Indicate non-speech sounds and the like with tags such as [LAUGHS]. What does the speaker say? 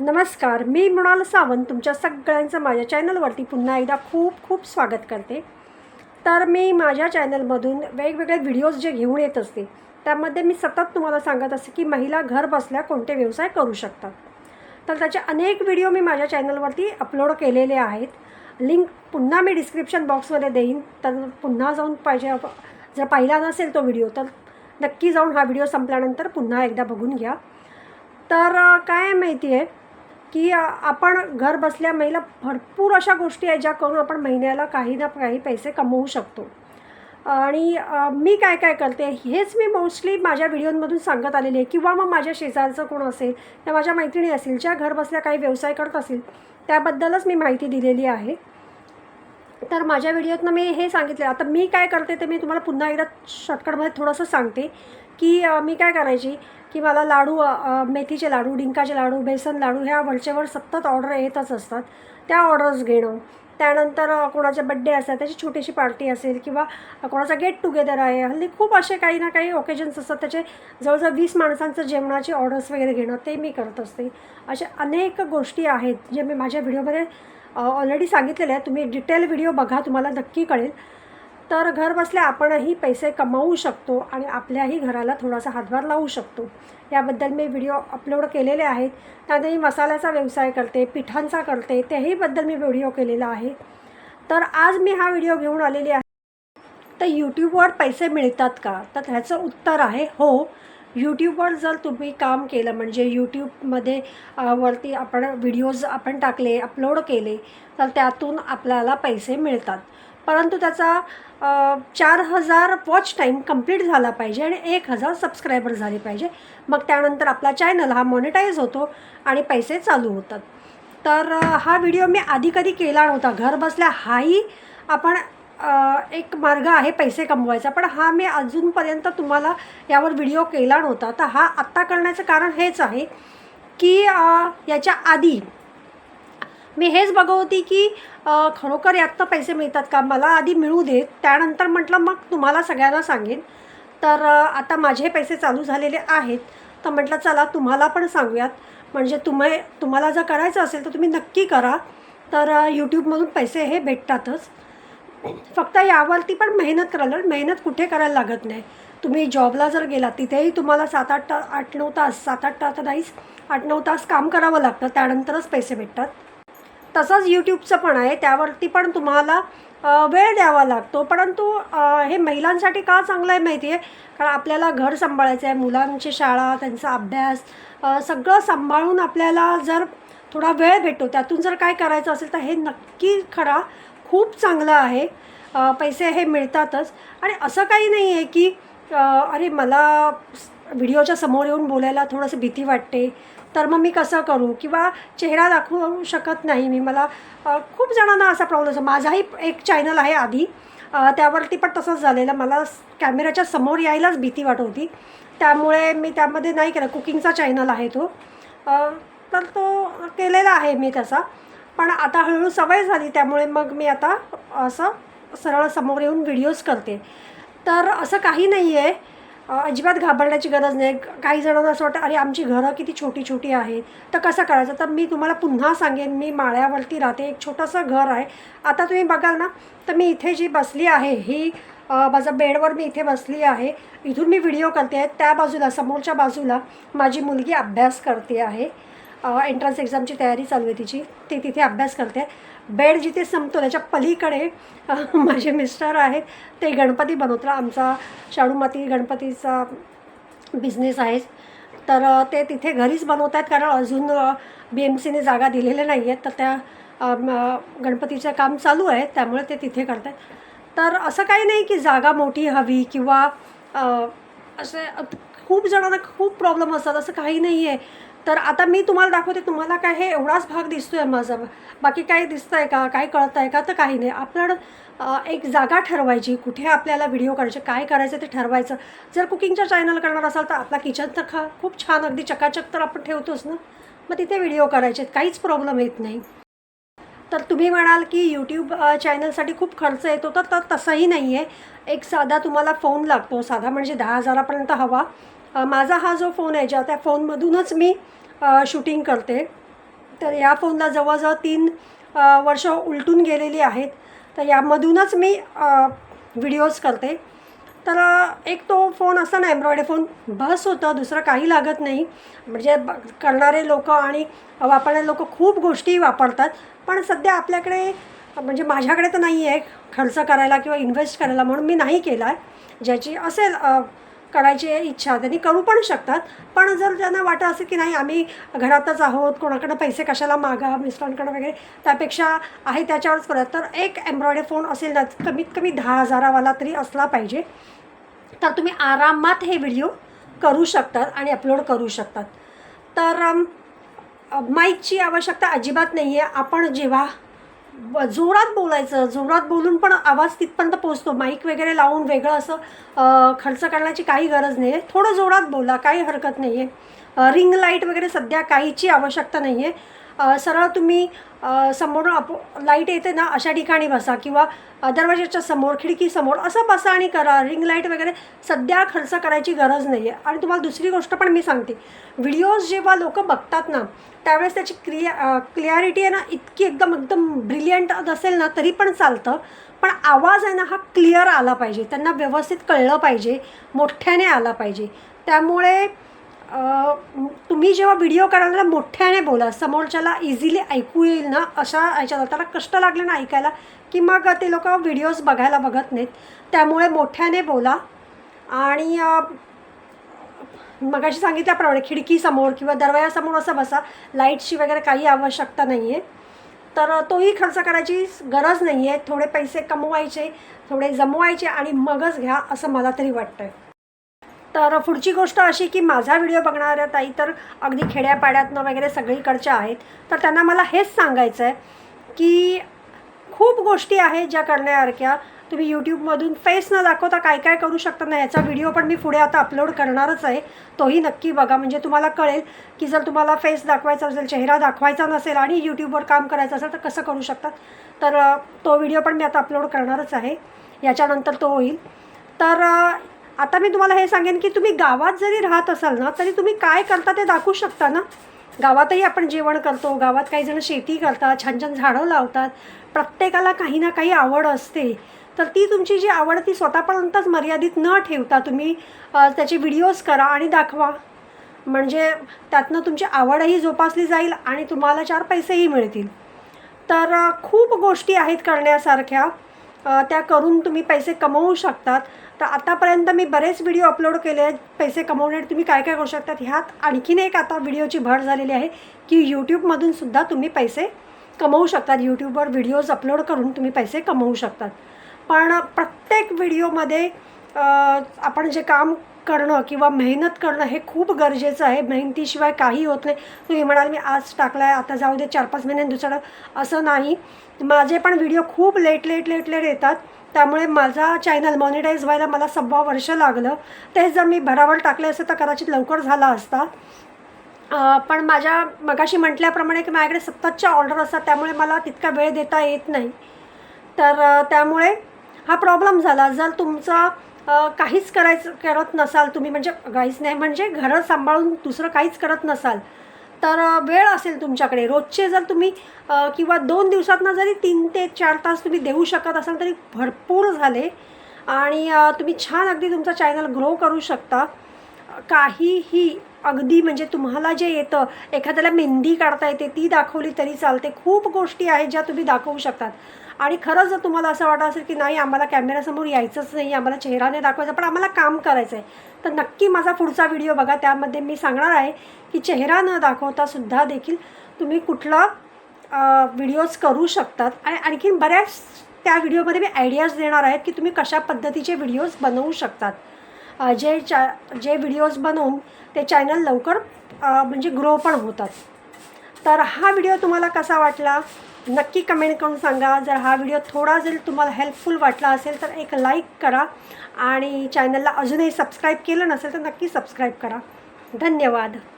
नमस्कार मी मृणाल सावंत तुमच्या सगळ्यांचं माझ्या चॅनलवरती पुन्हा एकदा खूप खूप स्वागत करते. तर मी माझ्या चॅनलमधून वेगवेगळे व्हिडिओज जे घेऊन येत असते त्यामध्ये मी सतत तुम्हाला सांगत असते की महिला घर बसल्या कोणते व्यवसाय करू शकतात. तर त्याचे अनेक व्हिडिओ मी माझ्या चॅनलवरती अपलोड केलेले आहेत. लिंक पुन्हा मी डिस्क्रिप्शन बॉक्समध्ये देईन. तर पुन्हा जाऊन पाहिजे जर पाहिला नसेल तो व्हिडिओ तर नक्की जाऊन हा व्हिडिओ संपल्यानंतर पुन्हा एकदा बघून घ्या. तर काय माहिती आहे? की आपण घर बसल्या महिला भरपूर अशा गोष्टी आहेत ज्या करून आपण महिन्याला काही ना काही पैसे कमवू शकतो. आणि मी काय काय करते हेच मी मोस्टली माझ्या व्हिडिओमधून सांगत आलेली आहे. किंवा मग माझ्या शेजारचं कोण असेल या माझ्या मैत्रिणी असेल ज्या घर बसल्या काही व्यवसाय करत असेल त्याबद्दलच मी माहिती दिलेली आहे. तर माझ्या व्हिडिओतनं मी हे सांगितलं. आता मी काय करते ते मी तुम्हाला पुन्हा एकदा शॉर्टकटमध्ये थोडंसं सांगते की मी काय करायची की मला लाडू मेथीचे लाडू डिंकाचे लाडू बेसन लाडू ह्या वरचेवर सतत ऑर्डर येतच असतात. त्या ऑर्डर्स घेणं. त्यानंतर कोणाचे बड्डे असतात त्याची छोटीशी पार्टी असेल किंवा कोणाचा गेट टुगेदर आहे हल्ली खूप असे काही ना काही ओकेजन्स असतात. त्याचे जवळजवळ वीस माणसांचं जेवणाचे ऑर्डर्स वगैरे घेणं ते मी करत असते. अशा अनेक गोष्टी आहेत जे मी माझ्या व्हिडिओमध्ये ऑलरेडी सांगितलेले आहे. तुम्ही डिटेल व्हिडिओ बघा तुम्हाला नक्की कळेल. तर घर बसल्या आपणही पैसे कमावू शकतो आणि आपल्याही घराला थोडासा हातभार लावू शकतो. याबद्दल मी व्हिडिओ अपलोड केलेले आहेत. त्यानंतर मी मसाल्याचा व्यवसाय करते पिठांचा करते तेहीबद्दल मी व्हिडिओ केलेला आहे. तर आज मी हा व्हिडिओ घेऊन आलेली आहे. तर यूट्यूबवर पैसे मिळतात का? तर ह्याचं उत्तर आहे हो. यूट्यूबवर जर तुम्ही काम केलं म्हणजे यूट्यूबमध्ये वरती आपण व्हिडिओज आपण टाकले अपलोड केले तर त्यातून आपल्याला पैसे मिळतात. परंतु त्याचा चार हजार वॉच टाईम कंप्लीट झाला पाहिजे आणि एक हजार सबस्क्रायबर झाले पाहिजे. मग त्यानंतर आपला चॅनल हा मॉनिटाईज होतो आणि पैसे चालू होतात. तर हा व्हिडिओ मी आधी कधी केला नव्हता. घर बसल्या हाही आपण एक मार्ग आहे पैसे कमवायचा पण हा मी अजूनपर्यंत तुम्हाला यावर व्हिडिओ केला नव्हता. तर हा आत्ता करण्याचं कारण हेच आहे की याच्या आधी मी हेच बघत होती की खरोखर यातनं पैसे मिळतात का? मला आधी मिळू देत त्यानंतर म्हटलं मग तुम्हाला सगळ्यांना सांगेन. तर आता माझे पैसे चालू झालेले आहेत. तर म्हटलं चला तुम्हाला पण सांगूयात. म्हणजे तुम्ही तुम्हाला जर करायचं असेल तर तुम्ही नक्की करा. तर यूट्यूबमधून पैसे हे भेटतातच. फक्त यावरती पण मेहनत करायला मेहनत कुठे करायला लागत नाही. तुम्ही जॉबला जर गेलात तिथेही तुम्हाला सात आठ ता आठ नऊ तास सात आठ तास नाहीच आठ नऊ तास काम करावं लागतं त्यानंतरच पैसे भेटतात. तसंच यूट्यूबचं पण आहे त्यावरती पण तुम्हाला वेळ द्यावा लागतो. परंतु हे महिलांसाठी का चांगलं आहे माहिती आहे? कारण आपल्याला घर सांभाळायचं आहे मुलांची शाळा त्यांचा अभ्यास सगळं सांभाळून आपल्याला जर थोडा वेळ भेटतो त्यातून जर काय करायचं असेल तर हे नक्की खरा खूप चांगलं आहे. पैसे हे मिळतातच. आणि असं काही नाही आहे की अरे मला व्हिडिओच्या समोर येऊन बोलायला थोडंसं भीती वाटते. तर मग मी कसं करू? किंवा चेहरा दाखवू शकत नाही मी. मला खूप जणांना असा प्रॉब्लेम असतो. माझाही एक चॅनल आहे आधी. त्यावरती पण तसंच झालेलं. मला कॅमेऱ्याच्या समोर यायलाच भीती वाटत होती. त्यामुळे मी त्यामध्ये नाही केलं. कुकिंगचा चॅनल आहे तो. तर तो केलेला आहे मी त्याचा पण आता हळूहळू सवय झाली त्यामुळे मग मी आता असं सरळ समोर येऊन व्हिडिओज करते. तर असं काही नाही आहे अजिबात घाबरण्याची गरज नाही. काही जणांना असं वाटतं अरे आमची घरं किती छोटी छोटी आहेत. तर कसं करायचं? तर मी तुम्हाला पुन्हा सांगेन मी माळ्यावरती राहते. एक छोटंसं घर आहे. आता तुम्ही बघाल ना तर मी इथे जी बसली आहे ही माझं माझा बेडवर मी इथे बसली आहे. इथून मी व्हिडिओ करते. आहे त्या बाजूला समोरच्या बाजूला माझी मुलगी अभ्यास करते आहे. एंट्रन्स एक्झामची तयारी चालू आहे तिची. ती तिथे अभ्यास करते. बेड जिथे संपतो त्याच्या पलीकडे [LAUGHS] माझे मिस्टर आहेत. ते गणपती बनवतात. आमचा शाडूमाती गणपतीचा बिझनेस आहे. तर ते तिथे घरीच बनवत आहेत कारण अजून बी एम सीने जागा दिलेल्या नाही आहेत तर त्या गणपतीचं काम चालू आहे. त्यामुळे ते तिथे करत आहेत तर असं काही नाही की जागा मोठी हवी किंवा असे खूप जणांना खूप प्रॉब्लेम असतात. असं काही नाही आहे तर आता मी तुम्हाला दाखवते तुम्हाला काय हे एवढाच भाग दिसतो आहे माझा. बाकी काही दिसतं आहे का काही कळतं आहे का? तर काही नाही. आपल्याला एक जागा ठरवायची. कुठे आपल्याला व्हिडिओ करायचे काय करायचं ते ठरवायचं. जर कुकिंगच्या चॅनल करणार असाल तर आपला किचन तर खा खूप छान. अगदी चकाचक तर आपण ठेवतोच ना. मग तिथे व्हिडिओ करायचे काहीच प्रॉब्लेम येत नाही. तर तुम्ही म्हणाल की यूट्यूब चॅनलसाठी खूप खर्च येतो. तर तर तसंही नाही आहे एक साधा तुम्हाला फोन लागतो. साधा म्हणजे दहा हजारापर्यंत हवा. माझा हा जो फोन आहे ज्या त्या फोनमधूनच मी शूटिंग करते. तर या फोनला जवळजवळ तीन वर्ष उलटून गेलेली आहेत. तर यामधूनच मी व्हिडिओज करते. तर एक तो फोन असा ना एम्ब्रॉयडरी फोन बस होतं दुसरं काही लागत नाही. म्हणजे ब करणारे लोक आणि वापरणारे लोक खूप गोष्टी वापरतात. पण सध्या आपल्याकडे म्हणजे माझ्याकडे तर नाही आहे खर्च करायला किंवा इन्व्हेस्ट करायला म्हणून मी नाही केला आहे ज्याची असेल करायची इच्छा त्यांनी करू पण शकतात. पण जर त्यांना वाटत असेल की नाही आम्ही घरातच आहोत कोणाकडनं पैसे कशाला मागा मिस्टरांकडं वगैरे त्यापेक्षा आहे त्याच्यावरच करूया तर एक एम्ब्रॉयडरी फोन असेल ना कमीत कमी दहा हजारावाला तरी असला पाहिजे. तर तुम्ही आरामात हे व्हिडिओ करू शकतात आणि अपलोड करू शकतात. तर माईकची आवश्यकता अजिबात नाही आहे आपण जेव्हा जोरात बोलायचं जोरात बोलून पण आवाज तिथपर्यंत पोचतो माईक वगैरे लावून वेगळं असं खर्च करण्याची काही गरज नाही आहे थोडं जोरात बोला काही हरकत नाही आहे रिंग लाइट वगैरे सध्या काहीची आवश्यकता नाही आहे सरळ तुम्ही समोर अप लाइट येते ना अशा ठिकाणी बसा किंवा अ, दरवाजाच्या समोर खिडकीसमोर असं बसा आणि करा. रिंग लाइट वगैरे सध्या खर्च करायची गरज नाही आहे आणि तुम्हाला दुसरी गोष्ट पण मी सांगते. व्हिडिओज जेव्हा लोक बघतात ना त्यावेळेस त्याची क्रिया क्लिअरिटी आहे ना इतकी एकदम एकदम ब्रिलियंट असेल ना तरी पण चालतं. पण आवाज आहे ना हा क्लिअर आला पाहिजे. त्यांना व्यवस्थित कळलं पाहिजे. मोठ्याने आला पाहिजे. त्यामुळे तुम्ही जेव्हा व्हिडिओ कराल ना मोठ्याने बोला समोरच्याला इझिली ऐकू येईल ना अशा ह्याच्यात त्याला कष्ट लागले ना ऐकायला की मग ते लोक व्हिडिओज बघायला बघत नाहीत. त्यामुळे मोठ्याने बोला. आणि मगाशी सांगितल्याप्रमाणे खिडकीसमोर किंवा दरवाजासमोर असं बसा लाईटची वगैरे काही आवश्यकता नाही आहे तर तोही खर्च करायची गरज नाही आहे थोडे पैसे कमवायचे थोडे जमवायचे आणि मगच घ्या असं मला तरी वाटतं तर पुढची गोष्ट अशी की माझा व्हिडिओ बघणाऱ्या ताई तर अगदी खेड्यापाड्यातनं वगैरे सगळीकडच्या आहेत. तर त्यांना मला हेच सांगायचं आहे की खूप गोष्टी आहेत ज्या करण्यासारख्या तुम्ही यूट्यूबमधून फेस न दाखवता काय काय करू शकता ना याचा व्हिडिओ पण मी पुढे आता अपलोड करणारच आहे. तोही नक्की बघा. म्हणजे तुम्हाला कळेल की जर तुम्हाला फेस दाखवायचा असेल चेहरा दाखवायचा नसेल आणि यूट्यूबवर काम करायचं असेल तर कसं करू शकतात तर तो व्हिडिओ पण मी आता अपलोड करणारच आहे. याच्यानंतर तो होईल. तर आता मी तुम्हाला हे सांगेन की तुम्ही गावात जरी राहत असाल ना तरी तुम्ही काय करता ते दाखवू शकता ना? गावातही आपण जेवण करतो गावात काही जण शेती करतात छान छान झाडं लावतात. प्रत्येकाला काही ना काही आवड असते. तर ती तुमची जी आवड ती स्वतःपर्यंतच मर्यादित न ठेवता तुम्ही त्याचे व्हिडिओज करा आणि दाखवा. म्हणजे त्यातनं तुमची आवडही जोपासली जाईल आणि तुम्हाला चार पैसेही मिळतील. तर खूप गोष्टी आहेत करण्यासारख्या. त्या करून तुम्ही पैसे कमवू शकतात. तर आतापर्यंत मी बरेच व्हिडिओ अपलोड केले आहेत. पैसे कमवण्यात तुम्ही काय काय करू शकतात ह्यात आणखीन एक आता व्हिडिओची भर झालेली आहे की यूट्यूबमधून सुद्धा तुम्ही पैसे कमवू शकतात. यूट्यूबवर व्हिडिओज अपलोड करून तुम्ही पैसे कमवू शकतात. पण प्रत्येक व्हिडिओमध्ये आपण जे काम करणं किंवा मेहनत करणं हे खूप गरजेचं आहे. मेहनतीशिवाय काही होत नाही. तुम्ही म्हणाल मी आज टाकला आहे आता जाऊ दे चार पाच महिन्यांनी दुसरं असं नाही. माझे पण व्हिडिओ खूप लेट लेट लेट लेट येतात. त्यामुळे माझा चॅनल मॉनिटाईज व्हायला मला सव्वा वर्ष लागलं. तेच जर मी भरावर टाकले असते तर कदाचित लवकर झाला असता. पण माझ्या मगाशी म्हटल्याप्रमाणे की माझ्याकडे सततच्या ऑर्डर असतात त्यामुळे मला तितका वेळ देता येत नाही. तर त्यामुळे हा प्रॉब्लेम झाला. जर तुमचा काहीच करायचं करत नसाल तुम्ही म्हणजे काहीच नाही म्हणजे घरं सांभाळून दुसरं काहीच करत नसाल तर वेळ असेल तुमच्याकडे. रोजचे जर तुम्ही किंवा दोन दिवसातनं जरी तीन ते चार तास तुम्ही देऊ शकत असाल तरी भरपूर झाले. आणि तुम्ही छान अगदी तुमचा चॅनल ग्रो करू शकता. काहीही अगदी म्हणजे तुम्हाला जे येतं एखाद्याला मेहंदी काढता येते ती दाखवली तरी चालते. खूप गोष्टी आहेत ज्या तुम्ही दाखवू शकतात. आणि खरंच जर तुम्हाला असं वाटत असेल की नाही आम्हाला कॅमेऱ्यासमोर यायचंच नाही आम्हाला चेहराने दाखवायचं पण आम्हाला काम करायचं आहे तर नक्की माझा पुढचा व्हिडिओ बघा. त्यामध्ये मी सांगणार आहे की चेहरा न दाखवता सुद्धा देखील तुम्ही कुठला व्हिडिओज करू शकतात. आणि आणखीन बऱ्याच त्या व्हिडिओमध्ये मी आयडियाज देणार आहेत की तुम्ही कशा पद्धतीचे व्हिडिओज बनवू शकतात. जे चा जे व्हिडिओज बनवून ते चॅनल लवकर म्हणजे ग्रो पण होतात. तर हा व्हिडिओ तुम्हाला कसा वाटला? नक्की कमेंट करून सांगा. जर हा व्हिडिओ थोडा जरी तुम्हाला हेल्पफुल वाटला असेल तर एक लाईक करा. आणि चॅनलला अजूनही सबस्क्राईब केलं नसेल तर नक्की सबस्क्राईब करा. धन्यवाद.